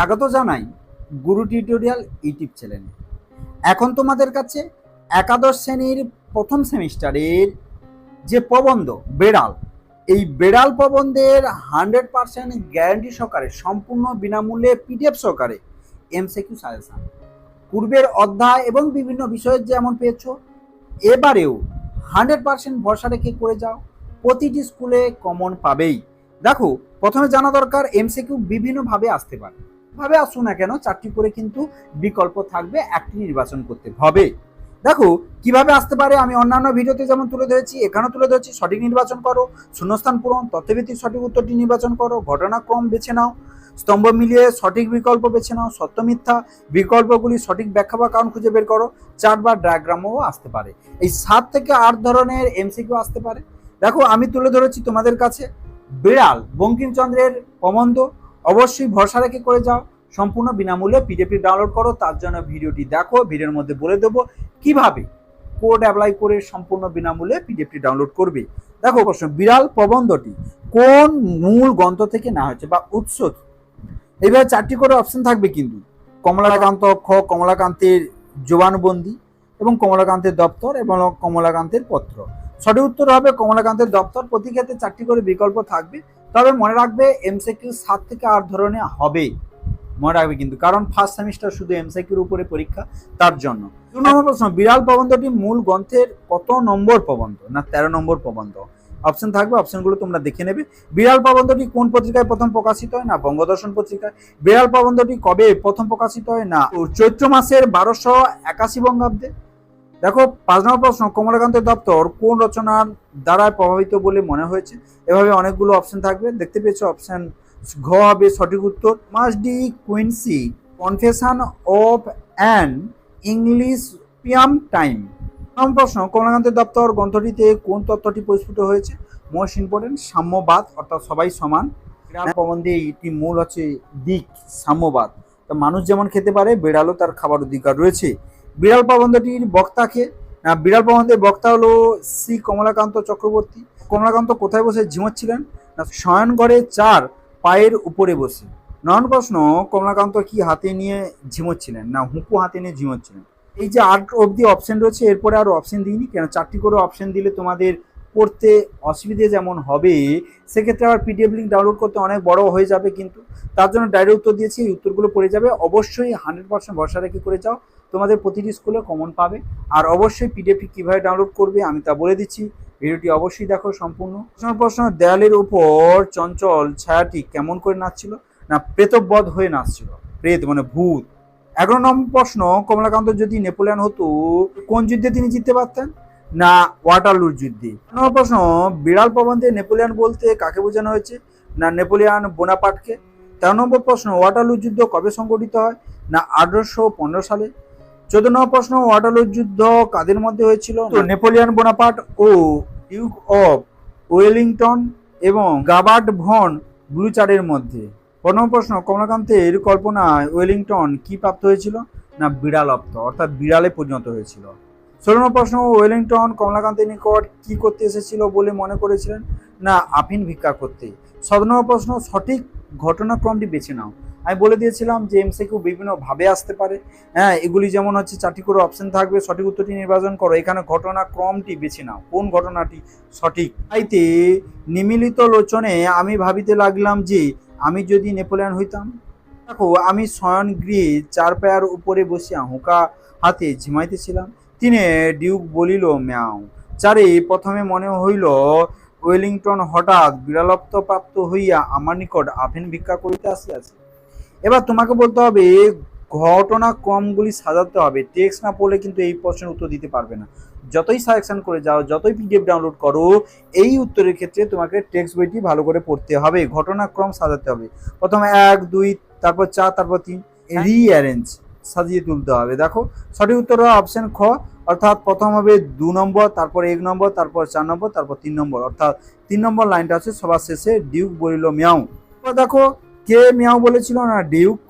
স্বাগত জানাই গুরু tutorial YouTube চ্যানেলে। এখন তোমাদের কাছে একাদশ শ্রেণির প্রথম সেমিস্টারের যে প্রবন্ধ, বেড়াল, এই বেড়াল প্রবন্ধের হান্ড্রেড পার্সেন্ট গ্যারান্টি সহকারে, সম্পূর্ণ বিনামূল্যে পিডিএফ সহকারে এমসিকিউ সাজেশন। পূর্বের অধ্যায় এবং বিভিন্ন বিষয়ের যেমন পেয়েছ, এবারেও হান্ড্রেড পার্সেন্ট ভরসা রেখে করে যাও, প্রতিটি স্কুলে কমন পাবেই। দেখো, প্রথমে জানা দরকার, এমসিকিউ বিভিন্নভাবে আসতে পারে। ভাবে আসুন না কেন, চারটি করে কিন্তু বিকল্প থাকবে, একটি নির্বাচন করতে হবে। দেখো, কীভাবে আসতে পারে, আমি অন্যান্য ভিডিওতে যেমন তুলে ধরেছি, এখানেও তুলে ধরেছি, সঠিক নির্বাচন করো, শূন্যস্থান পূরণ, তথ্যভিত্তিক সঠিক উত্তরটি নির্বাচন করো ঘটনাক্রম বেছে নাও, স্তম্ভ মিলিয়ে সঠিক বিকল্প বেছে নাও, সত্য মিথ্যা বিকল্পগুলি সঠিক ব্যাখ্যা বা কারণ খুঁজে বের করো চার্ট বা ডায়াগ্রামও আসতে পারে। এই সাত থেকে আট ধরনের এমসিকিউ আসতে পারে। দেখো, আমি তুলে ধরেছি তোমাদের কাছে, বিড়াল, বঙ্কিমচন্দ্রের প্রবন্ধ অবশ্যই ভরসা রেখে করে যাও সম্পূর্ণ বিনামূল্যে পিডিএফটি ডাউনলোড করো, তার জন্য ভিডিওটি দেখো, ভিডিওর মধ্যে বলে দেবো কীভাবে কোড অ্যাপ্লাই করে সম্পূর্ণ বিনামূল্যে পিডিএফটি ডাউনলোড করবে। দেখো প্রশ্ন, বিড়াল প্রবন্ধটি কোন মূল গ্রন্থ থেকে না হয়েছে বা উৎস? এইভাবে চারটি করে অপশন থাকবে কিন্তু। কমলাকান্ত খ, কমলাকান্তের জবানবন্দি এবং কমলাকান্তের দপ্তর এবং কমলাকান্তের পত্র। সঠিক উত্তর হবে কমলাকান্তের দপ্তর। প্রতি ক্ষেত্রে চারটি করে বিকল্প থাকবে। তবে মনে রাখবে এমসিকিউ সাত থেকে আট ধরনের হবে। মনে রাখবে কিন্তু। কারণ ফার্স্ট সেমিস্টার শুধু এমসিকিউর উপরে পরীক্ষা, তার জন্য। দু নম্বর প্রশ্ন, বিড়াল প্রবন্ধটি মূল গ্রন্থের কত নম্বর প্রবন্ধ? না, তেরো নম্বর প্রবন্ধ। অপশন থাকবে অপশনগুলো তোমরা দেখে নেবে। বিড়াল প্রবন্ধটি কোন পত্রিকায় প্রথম প্রকাশিত হয়? না, বঙ্গদর্শন পত্রিকায়। বিড়াল প্রবন্ধটি কবে প্রথম প্রকাশিত হয়? না চৈত্র মাসের বারোশো একাশি বঙ্গাব্দে। দেখো, পাঁচ নম্বর প্রশ্ন কমলাকান্তের দপ্তর কোন রচনার দ্বারা প্রভাবিত বলে মনে হয়েছে? এভাবে অনেকগুলো অপশন থাকবে। দেখতে পেয়েছ অপশন ঘ হবে সঠিক উত্তর মাস De Quincey. Confession of an English opium time. প্রথম প্রশ্ন কমলাকান্তের দপ্তর গ্রন্থটিতে কোন তথ্যটি পরিস্ফুট হয়েছে? মোস্ট ইম্পর্টেন্ট, সাম্যবাদ, অর্থাৎ সবাই সমান। বিড়াল প্রবন্ধে এটি মূল হচ্ছে দিক, সাম্যবাদ। তো মানুষ যেমন খেতে পারে, বিড়ালও তার খাবার অধিকার রয়েছে। বিড়াল প্রবন্ধটির বক্তাকে না বিড়াল প্রবন্ধের বক্তা হলো শ্রী কমলাকান্ত চক্রবর্তী। কমলাকান্ত কোথায় বসে ঝিমোচ্ছিলেন? না শয়ন ঘরে চার পায়ের উপরে বসে। নয়ন প্রশ্ন, কমলাকান্ত কি হাতে নিয়ে ঝিমোচ্ছিলেন? না, হুঁকু হাতে নিয়ে ঝিমোচ্ছিলেন? এই যে আট অবধি অপশন রয়েছে, এরপরে আর অপশন দিইনি, কেন? চারটি করে অপশন দিলে তোমাদের পড়তে অসুবিধে যেমন হবে, সেক্ষেত্রে আবার পিডিএফ লিঙ্ক ডাউনলোড করতে অনেক বড় হয়ে যাবে কিন্তু তার জন্য ডাইরেক্ট উত্তর দিয়েছি, এই উত্তরগুলো পড়ে যাবে। অবশ্যই হান্ড্রেড পার্সেন্ট ভরসা রেখে করে যাও। তোমাদের প্রতিটি স্কুলে কমন পাবে। আর অবশ্যই পিডিএফটি কীভাবে ডাউনলোড করবে আমি তা বলে দিচ্ছি। ভিডিওটি অবশ্যই দেখো সম্পূর্ণ। প্রশ্ন প্রশ্ন, দেয়ালের উপর চঞ্চল ছায়াটি কেমন করে নাচছিল? না প্রেতবধ হয়ে নাচছিল? প্রেত মানে ভূত। এগারো নম্বর প্রশ্ন, কমলাকান্ত যদি নেপোলিয়ান হতো, কোন যুদ্ধে তিনি জিততে পারতেন? না ওয়াটারলুর যুদ্ধে নম্বর প্রশ্ন? বিড়াল প্রবন্ধে নেপোলিয়ান বলতে কাকে বোঝানো হয়েছে? না নেপোলিয়ান বোনাপাটকে তেরো নম্বর প্রশ্ন ওয়াটারলুর যুদ্ধ কবে সংগঠিত হয়? না আঠারোশো পনেরো সালে? চোদ্দ নম্বর প্রশ্ন ওয়াটারলুর যুদ্ধ কাদের মধ্যে হয়েছিল? তো নেপোলিয়ান বোনাপাট ও ডিউক অফ ওয়েলিংটন এবং গাবার্ড ভন ব্লুচারের মধ্যে। পনেরো প্রশ্ন কমলাকান্তের কল্পনায় ওয়েলিংটন কি প্রাপ্ত হয়েছিল? না বিড়াল বিড়ালপ্ত অর্থাৎ বিড়ালে পরিণত হয়েছিল। ষোলো নম্বর প্রশ্ন, ওয়েলিংটন, কমলাকান্তের নিকট কি করতে এসেছিল বলে মনে করেছিলেন? না, আফিন ভিক্ষা করতে। সতেরো নম্বর প্রশ্ন, সঠিক ঘটনাক্রমটি বেছে নাও। আমি বলে দিয়েছিলাম যে এমসিকিউ বিভিন্নভাবে আসতে পারে। হ্যাঁ এগুলি যেমন হচ্ছে চারটি করে অপশন থাকবে, সঠিক উত্তরটি নির্বাচন করো। এখানে ঘটনাক্রমটি বেছে নাও। কোন ঘটনাটি সঠিক? তাইতে নিমিলিত লোচনে আমি ভাবিতে লাগলাম যে আমি যদি নেপোলিয়ান হইতাম। দেখো, আমি শয়ন গৃহে চার পায়ার উপরে বসিয়া হুঁকা হাতে ঝিমাইতেছিলাম। তিনি ডিউক বলিল ম্যাও। চারে প্রথমে মনে হইল ওয়েলিংটন হঠাৎ বিড়ালত্ব প্রাপ্ত হইয়া আমার নিকট আফিন ভিক্ষা করিতে আসিয়াছে। এবার তোমাকে বলতে হবে ঘটনা ঘটনাক্রমগুলি সাজাতে হবে। টেক্সট না পড়লে কিন্তু এই প্রশ্নের উত্তর দিতে পারবে না। যতই সাজেকশন করে যাও যতই পিডিএফ ডাউনলোড করো এই উত্তরের ক্ষেত্রে তোমাকে টেক্সট বইটি ভালো করে পড়তে হবে। ঘটনাক্রম সাজাতে হবে। প্রথমে এক দুই তারপর চার তারপর তিন। রিঅ্যারেঞ্জ সাজিয়ে তুলতে হবে। দেখো, সঠিক উত্তর হবে অপশন খ, অর্থাৎ প্রথম হবে দু নম্বর, তারপর এক নম্বর, তারপর চার নম্বর, তারপর তিন নম্বর। অর্থাৎ তিন নম্বর লাইনটা আছে সবার শেষে ডিউক বলিল মিয়াও। দেখো, কে মিয়াও বলেছিল না ডিউক?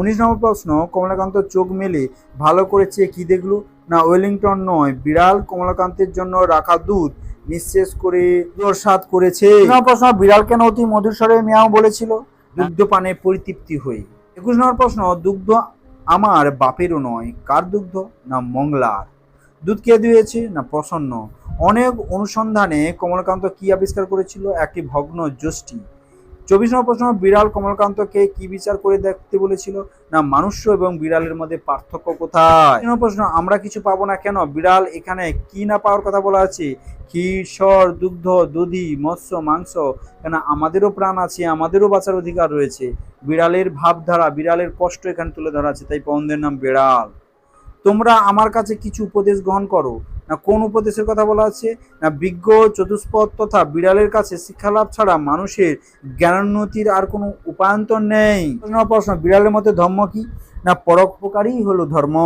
উনিশ নম্বর প্রশ্ন, কমলাকান্ত চোখ মেলে, ভালো করে চেয়ে কি দেখল? না ওয়েলিংটন নয়, বিড়াল কমলাকান্তের জন্য রাখা দুধ, নিঃশেষ করে প্রসাদ করেছে। প্রশ্ন, বিড়াল কেন অতি মধুর স্বরে মিয়াও বলেছিল? দুগ্ধ পানে পরিতৃপ্তি হয়ে। একুশ নম্বর প্রশ্ন, দুগ্ধ আমার বাপেরও নয়, কার দুগ্ধ? না মংলার। দুধ কে দিয়েছে? না প্রসন্ন। অনেক অনুসন্ধানে কমলকান্ত কি আবিষ্কার করেছিল? একটি ভগ্ন যষ্টি। চব্বিশ নম্বর প্রশ্ন, বিড়াল কমলকান্তকে কি বিচার করে দেখতে বলেছিল? না মানুষ এবং বিড়ালের মধ্যে পার্থক্য কোথায়? প্রশ্ন, আমরা কিছু পাবো না কেন? বিড়াল এখানে কি না পাওয়ার কথা বলা আছে? ক্ষীর দুগ্ধ, দধি, মৎস্য, মাংস, কেন আমাদেরও প্রাণ আছে, আমাদেরও বাঁচার অধিকার রয়েছে। বিড়ালের ভাবধারা, বিড়ালের কষ্ট এখানে তুলে ধরা আছে, তাই পবনদের নাম বিড়াল। তোমরা আমার কাছে কিছু উপদেশ গ্রহণ করো। না কোন উপদেশের কথা বলা আছে? না বিজ্ঞ, চতুষ্পদ তথা বিড়ালের কাছে শিক্ষালাভ ছাড়া মানুষের জ্ঞানোন্নতির আর কোনো উপায়ন্তর নেই। প্রশ্ন, বিড়ালের মধ্যে ধর্ম কি? না পরোপকারই হলো ধর্ম।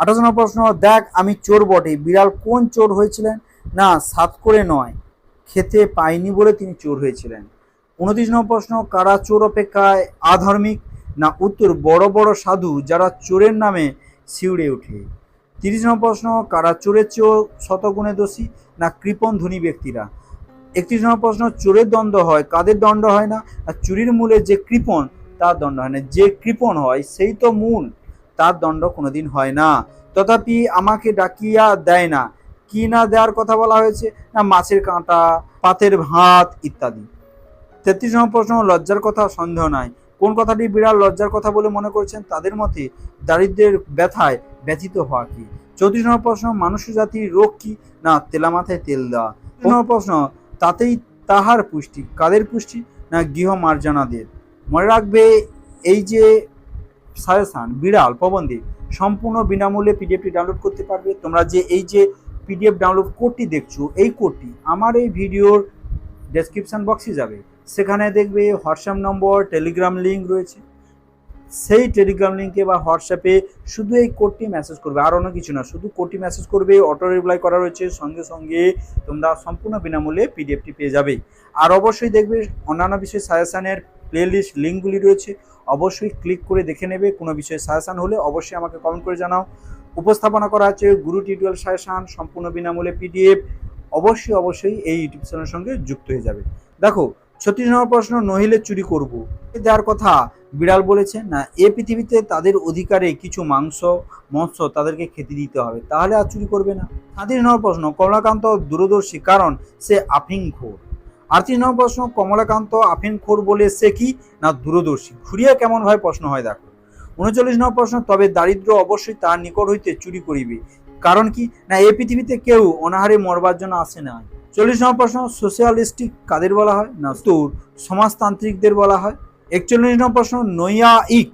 আঠাশ নম্বর প্রশ্ন, দেখ আমি চোর বটে, বিড়াল কোন চোর হয়েছিলেন? না, সাত করে নয়, খেতে পায়নি বলে তিনি চোর হয়েছিলেন। উনত্রিশ নম্বর প্রশ্ন, কারা চোর অপেক্ষায় আধার্মিক? না উত্তর, বড় বড় সাধু যারা চোরের নামে শিউড়ে ওঠে। তিরিশ নম্বর প্রশ্ন, কারা চোরের চেয়েও শতগুণে দোষী না কৃপণ ধনী ব্যক্তিরা? একত্রিশ নম্বর প্রশ্ন, চোরের দণ্ড হয়, কাদের দণ্ড হয় না? আর চুরির মূলে যে কৃপণ, তার দণ্ড হয় না। যে কৃপণ হয়, সেই তো মূল, তার দণ্ড কোনোদিন হয় না। তথাপি আমাকে ডাকিয়া দেয় না। কি না দেওয়ার কথা বলা হয়েছে? না মাছের কাঁটা, পাতের ভাত ইত্যাদি। তেত্রিশ নম্বর প্রশ্ন, লজ্জার কথা সন্দেহ নাই। কোন কথাটি বিড়াল লজ্জার কথা বলে মনে করছেন? তাদের মতে দারিদ্রের ব্যথায় ব্যথিত হওয়া কি? চৌত্রিশ নম্বর প্রশ্ন মানুষ জাতির রোগ কি? না, তেলা মাথায় তেল দেওয়া। নম্বর প্রশ্ন, তাতেই তাহার পুষ্টি, কাদের পুষ্টি? না গৃহ মার্জনাদের মনে রাখবে, এই যে সাজেশান, বিড়াল প্রবন্ধে সম্পূর্ণ বিনামূল্যে পিডিএফটি ডাউনলোড করতে পারবে। তোমরা যে, এই যে পিডিএফ ডাউনলোড কোডটি দেখছ, এই কোডটি আমার এই ভিডিওর ডেসক্রিপশন বক্সে যাবে। সেখানে দেখবে, হোয়াটসঅ্যাপ নম্বর, টেলিগ্রাম লিঙ্ক রয়েছে। সেই টেলিগ্রাম লিঙ্কে বা হোয়াটসঅ্যাপে শুধু এই কোডটি মেসেজ করবে, আর অন্য কিছু না। শুধু কোডটি মেসেজ করবে অটো রিপ্লাই করা রয়েছে, সঙ্গে সঙ্গে তোমরা সম্পূর্ণ বিনামূল্যে পিডিএফটি পেয়ে যাবে। আর অবশ্যই দেখবে অন্যান্য বিষয় সাজেশানের প্লেলিস্ট লিঙ্কগুলি রয়েছে, অবশ্যই ক্লিক করে দেখে নেবে। কোনো বিষয়ে সাজেশান হলে অবশ্যই আমাকে কমেন্ট করে জানাও। উপস্থাপনা করা আছে গুরু টিউটোরিয়াল সাজেশান, সম্পূর্ণ বিনামূল্যে পিডিএফ অবশ্যই অবশ্যই এই ইউটিউব চ্যানেলের সঙ্গে যুক্ত হয়ে যাবে। দেখো ছত্রিশ নম্বর প্রশ্ন, নহিলে চুরি করব। দেওয়ার কথা বিড়াল বলেছে, না, এ পৃথিবীতে তাদের অধিকারে কিছু মাংস, মৎস্য তাদেরকে খেতে দিতে হবে, তাহলে আর চুরি করবে না। সাঁত্রিশ নম্বর প্রশ্ন, কমলাকান্ত দূরদর্শী, কারণ সে আফিং খোর। আটত্রিশ নম্বর প্রশ্ন, কমলাকান্ত আফিং খোর বলে সে কি, না, দূরদর্শী? ঘুরিয়া কেমন ভাবে প্রশ্ন হয় দেখো। উনচল্লিশ নম্বর প্রশ্ন, তবে দারিদ্র অবশ্যই তার নিকট হইতে চুরি করিবে। কারণ কি, না, এ পৃথিবীতে কেউ অনাহারে মরবার জন্য আসে না চল্লিশ নম্বর প্রশ্ন সোশ্যালিস্টিক কাদের বলা হয়? না, তোর, সমাজতান্ত্রিকদের বলা হয়। একচল্লিশ নম্বর প্রশ্ন, নৈয়ায়িক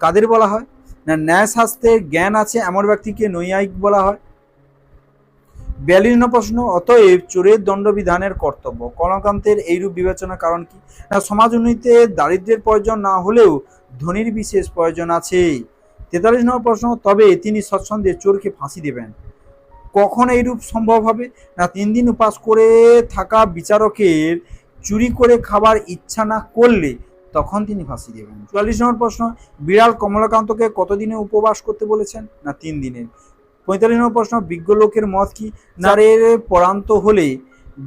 কাদের বলা হয়? না ন্যায় শাস্ত্রের জ্ঞান আছে এমন ব্যক্তিকে নৈয়ায়িক বলা হয়। বিয়াল্লিশ নম্বর প্রশ্ন, অতএব চোরের দণ্ডবিধানের কর্তব্য। কলকান্তের এইরূপ বিবেচনা কারণ কি? না সমাজ উন্নতিতে দারিদ্র্যের প্রয়োজন না হলেও ধনীর বিশেষ প্রয়োজন আছে। তেতাল্লিশ নম্বর প্রশ্ন, তবে তিনি সৎসন্দেহ চোরকে ফাঁসি দেবেন। কখন এইরূপ সম্ভব হবে? না, তিন দিন উপাস করে থাকা বিচারকের চুরি করে খাবার ইচ্ছা না করলে তখন তিনি ফাঁসি দেবেন চুয়াল্লিশ নম্বর প্রশ্ন, বিড়াল কমলাকান্তকে কতদিনে উপবাস করতে বলেছেন? না, তিন দিনের পঁয়তাল্লিশ নম্বর প্রশ্ন, বিজ্ঞ লোকের মত কি? নারের পরান্ত হলে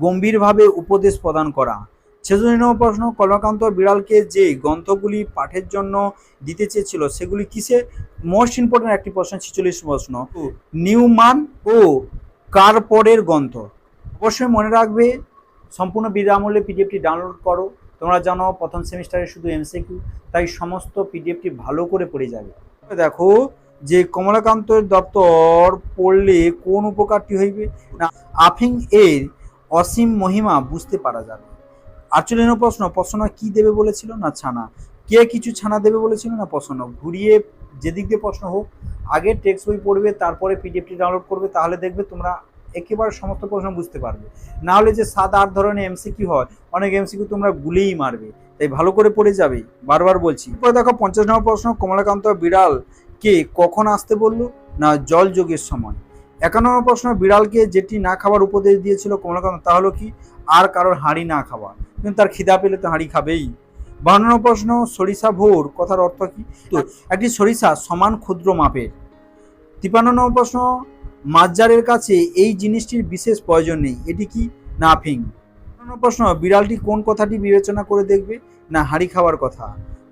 গম্ভীরভাবে উপদেশ প্রদান করা। ছেচল্লিশ নম্বর প্রশ্ন কমলাকান্ত বিড়ালকে যে গ্রন্থগুলি পাঠের জন্য দিতে চেয়েছিল সেগুলি কিসে? মোস্ট ইম্পর্টেন্ট একটি প্রশ্ন ছেচল্লিশ প্রশ্ন। নিউমান ও কারপরের গ্রন্থ। অবশ্যই মনে রাখবে সম্পূর্ণ বিনামূল্যে পিডিএফটি ডাউনলোড করো। তোমরা জানো প্রথম সেমিস্টারে শুধু এমসিকিউ তাই সমস্ত পিডিএফটি ভালো করে পড়ে যাবে। দেখো যে কমলাকান্তের দপ্তর পড়লে কোন উপকারটি হইবে? না আফিং এর অসীম মহিমা বুঝতে পারা যাবে। আটচল্লিশ নম্বর প্রশ্ন প্রশ্ন কি দেবে বলেছিল না ছানা? কে কিছু ছানা দেবে বলেছিল না প্রশ্ন ঘুরিয়ে যেদিক দিয়ে প্রশ্ন হোক, আগে টেক্সট বই পড়বে, তারপরে পিডিএফটি ডাউনলোড করবে, তাহলে দেখবে তোমরা একেবারে সমস্ত প্রশ্ন বুঝতে পারবে। না হলে যে সাত আট ধরনের এমসিকিউ হয়, অনেক এমসিকিউ তোমরা গুলিয়েই মারবে। তাই ভালো করে পড়ে যাবে, বারবার বলছি। এরপর দেখো পঞ্চাশ নম্বর প্রশ্ন, কমলাকান্ত বিড়াল কে কখন আসতে বলল না জল যোগের সময়? একান্ন নম্বর প্রশ্ন, বিড়ালকে যেটি না খাবার উপদেশ দিয়েছিল কমলাকান্ত তা হলো কি? আর কারোর হাঁড়ি না খাওয়া। কিন্তু তার খিদা পেলে তো হাঁড়ি খাবেই। নম্বর প্রশ্ন সরিষা ভোর কথার অর্থ কি? তো একটি সরিষা সমান ক্ষুদ্র মাপের। তিপান্ন নম্বর প্রশ্ন মাজ্জারের কাছে এই জিনিসটির বিশেষ প্রয়োজন নেই এটি কি? না নম্বর প্রশ্ন বিড়ালটি কোন কথাটি বিবেচনা করে দেখবে? না হাঁড়ি খাওয়ার কথা।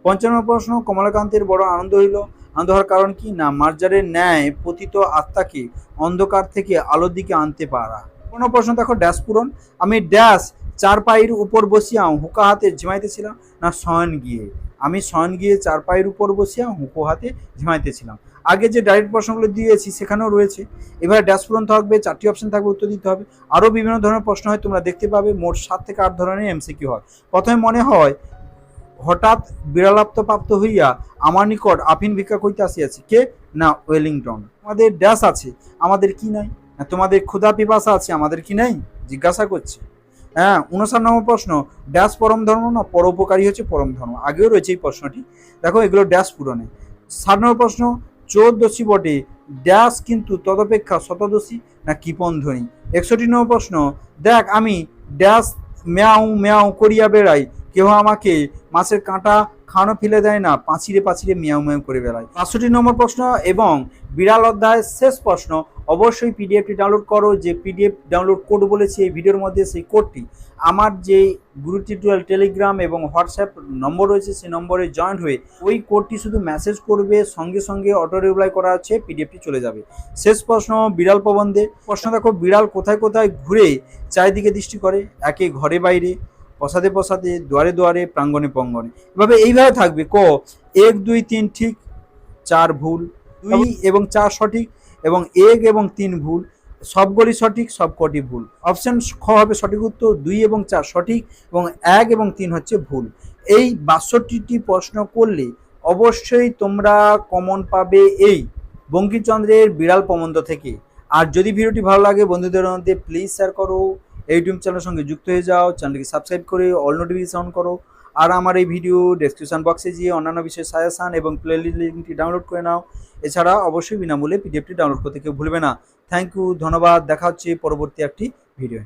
পঞ্চান্ন প্রশ্ন কমলাকান্তের বড় আনন্দ হইল। আনন্দ হওয়ার কারণ কি? না মার্জারের ন্যায় পতিত আত্মাকে অন্ধকার থেকে আলোর দিকে আনতে পারা। কোনো প্রশ্ন দেখো ড্যাশ পূরণ। আমি ড্যাশ চার পায়ের উপর বসিয়া হুকা হাতে ঝিমাইতেছিলাম। না শয়ন গিয়ে। আমি শয়ন গিয়ে চার পায়ের উপর বসিয়া হুঁকো হাতে ঝিমাইতেছিলাম। আগে যে ডাইরেক্ট প্রশ্নগুলো দিয়েছি, সেখানেও রয়েছে। এবার ড্যাশ পূরণ থাকবে, চারটি অপশন থাকবে, উত্তর দিতে হবে। আরও বিভিন্ন ধরনের প্রশ্ন হয়, তোমরা দেখতে পাবে। মোট সাত থেকে আট ধরনের এমসিকিউ হয়। প্রথমে মনে হয়, হঠাৎ প্রাপ্ত হইয়া আমার নিকট আফিন ভিক্ষা করিতে আসিয়াছে। কে? না, ওয়েলিংটন। আমাদের ড্যাশ আছে। আমাদের কি নাই? তোমাদের ক্ষুধা পিপাসা আছে, আমাদের কি নাই? জিজ্ঞাসা করছে। হ্যাঁ উনষাট নম্বর প্রশ্ন, ড্যাশ পরম ধর্ম না পরোপকারী হচ্ছে পরম ধর্ম? আগেও রয়েছে এই প্রশ্নটি। দেখো, এগুলো ড্যাশ পূরণে। ষাট নম্বর প্রশ্ন চোর দোষী বটে, ড্যাশ কিন্তু তদপেক্ষা শতদোষী না কৃপন ধ্বনি? একষট্টি নম্বর প্রশ্ন, দেখ আমি ড্যাশ ম্যাও ম্যাও করিয়া বেড়াই কেউ আমাকে মাছের কাঁটা খানো ফেলে দেয় না, পাঁচিরে পাঁচিরে মিয়াও মিয়াও করে বেড়ায়। পাঁচশোটি নম্বর প্রশ্ন এবং বিড়াল অধ্যায়ের শেষ প্রশ্ন, অবশ্যই পিডিএফটি ডাউনলোড করো, যে পিডিএফ ডাউনলোড কোড বলেছি এই ভিডিওর মধ্যে সেই কোডটি আমার যে গুরু টিউটোরিয়াল টেলিগ্রাম এবং হোয়াটসঅ্যাপ নম্বর রয়েছে, সেই নম্বরে জয়েন হয়ে ওই কোডটি শুধু মেসেজ করবে, সঙ্গে সঙ্গে অটো রিপ্লাই করা আছে পিডিএফটি চলে যাবে। শেষ প্রশ্ন, বিড়াল প্রবন্ধে। প্রশ্ন দেখো, বিড়াল কোথায় কোথায় ঘুরে চারিদিকে দৃষ্টি করে? একে ঘরে বাইরে। প্রসাদে প্রসাদে দুয়ারে দুয়ারে, প্রাঙ্গণে প্রাঙ্গণে। এভাবে এইভাবে থাকবে। ক, এক, দুই, তিন, ঠিক চার ভুল, দুই এবং চার সঠিক এবং এক এবং তিন ভুল। সবগুলি সঠিক, সবকটি ভুল। অপশন খ হবে সঠিক উত্তর, দুই এবং চার সঠিক এবং এক এবং তিন হচ্ছে ভুল। এই বাষট্টিটি প্রশ্ন করলে অবশ্যই তোমরা কমন পাবে এই বঙ্কিমচন্দ্রের বিড়াল প্রবন্ধ থেকে। আর যদি ভিডিওটি ভালো লাগে, বন্ধুদের মধ্যে প্লিজ শেয়ার করো। ইউটিউব চ্যানেলের সঙ্গে যুক্ত হয়ে যাও চ্যানেলকে সাবস্ক্রাইব করে অল নোটিফিকেশন অন করো, আর আমার এই ভিডিও ডেসক্রিপশন বক্সে গিয়ে অন্যান্য বিষয়ে সাজেশান এবং প্লে লিঙ্কটি ডাউনলোড করে নাও। এছাড়া অবশ্যই বিনামূল্যে পিডিএফটি ডাউনলোড করতে কেউ ভুলবে না। থ্যাংক ইউ ধন্যবাদ, দেখা হচ্ছে পরবর্তী একটি ভিডিও